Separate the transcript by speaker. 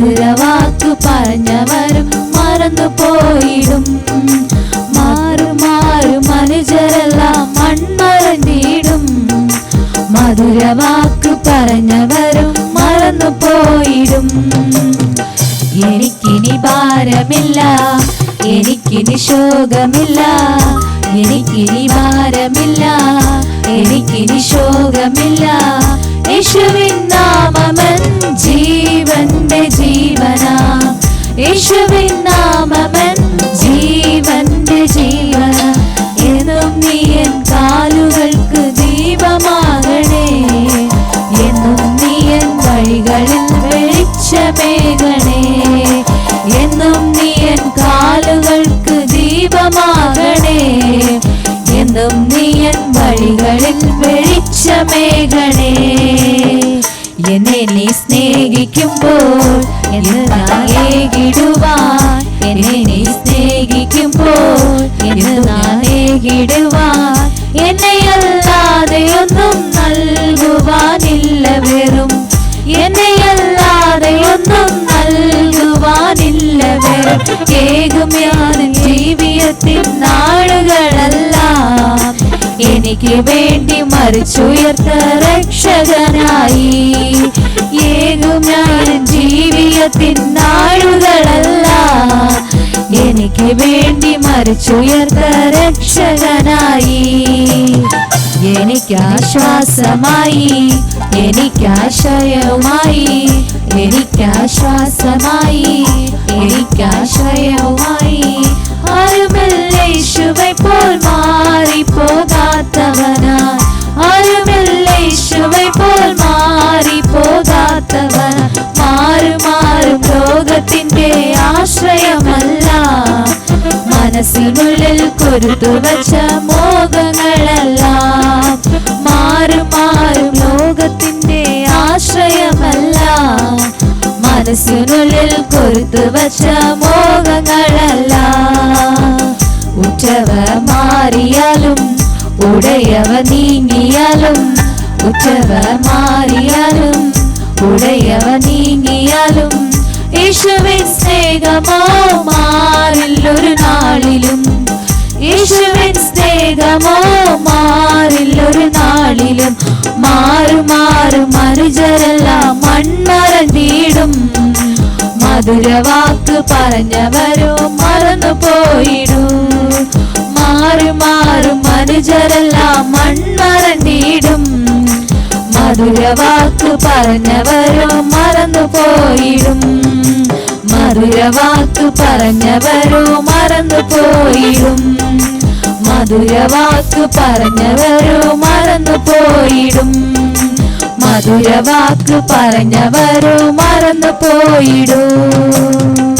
Speaker 1: മധുരവാക്കു പറഞ്ഞവരും മറന്നു പോയിടും. മാറും മാറും മനുജരെല്ലാം മൺമറന്നിടും മധുരവാക്കു പറഞ്ഞവരും മറന്നു പോയിടും. എനിക്കിനി ഭാരമില്ല എനിക്കിനി ശോകമില്ല എനിക്കിനി ഭാരമില്ല എനിക്കിനി ശോകമില്ല. യേശുവിൻ നാമമൻ ജീവന്റെ ജീവനാ. യേശുവിൻ നാമമൻ ജീവന്റെ ജീവന. എന്നും നീ എൻ കാലുകൾക്ക് ദീപമാകണേ. എന്നും നീ എൻ വഴികളിൽ വെളിച്ചമേകണേ. എന്നും നീ എൻ കാലുകൾക്ക് ദീപമാകണേ. എന്നും നീ എൻ വഴികളിൽ വെളിച്ചമേകണേ. എന്നെ നീ സ്നേഹിക്കുമ്പോൾ എന്ന് നായേകിടുവാൻ എന്നെ നീ സ്നേഹിക്കുമ്പോൾ എന്ന് നായേകിടുവാൻ എന്നെ അല്ലാതെ ഒന്നും നൽകുവാനില്ല വെറും. എന്നെ അല്ലാതെ ഒന്നും നൽകുവാനില്ല വെറും. ഏകും ഞാൻ ജീവിതത്തിൻ നാളുകളെല്ലാം. എനിക്ക് വേണ്ടി മറിച്ചുയർത്ത രക്ഷകനായി. ജീവിതത്തിൻ നാളുകളല്ല എനിക്ക് വേണ്ടി മറിച്ചുയർത്ത രക്ഷകനായി. എനിക്കാശ്വാസമായി എനിക്കാശയവുമായി എനിക്കാശ്വാസമായി എനിക്കാശയവുമായി ആരുമില്ലേശുവെ പോൽ മാറിപ്പോകാത്തവനാ മനസ്സിനുള്ളിൽ കൊരുത്തു വച്ച മോഹങ്ങളെല്ലാം മാറും മാറും ലോകത്തിന്റെ ആശ്രയമല്ല മനസ്സിനുള്ളിൽ കൊരുത്തു വച്ച മോഹങ്ങളല്ല ഉറ്റവ മാറിയാലും ഉടയവ നീങ്ങിയാലും ഉറ്റവ മാറിയാലും ഉടയവ നീങ്ങിയാലും യേശുവിൻ സ്നേഹമോ മാറില്ലൊരു നാളിലും. യേശുവിൻ സ്നേഹമോ മാറില്ലൊരു നാളിലും. മാറു മാറു മനുജരെല്ലാം മൺമറന്നിടും മധുരവാക്ക് പറഞ്ഞവരോ മറന്നു പോയിടും മാറി മാറും മനുജരെല്ലാം മൺമറന്നിടും മധുരവാക്ക് പറഞ്ഞവരോ മറന്നു പോയിടും. മധുരവാക്ക് പറഞ്ഞവരോ മറന്നു പോയിടും. മധുരവാക്ക് പറഞ്ഞവരോ മറന്നു പോയിടും. മധുരവാക്ക് പറഞ്ഞവരോ മറന്നു പോയിടും.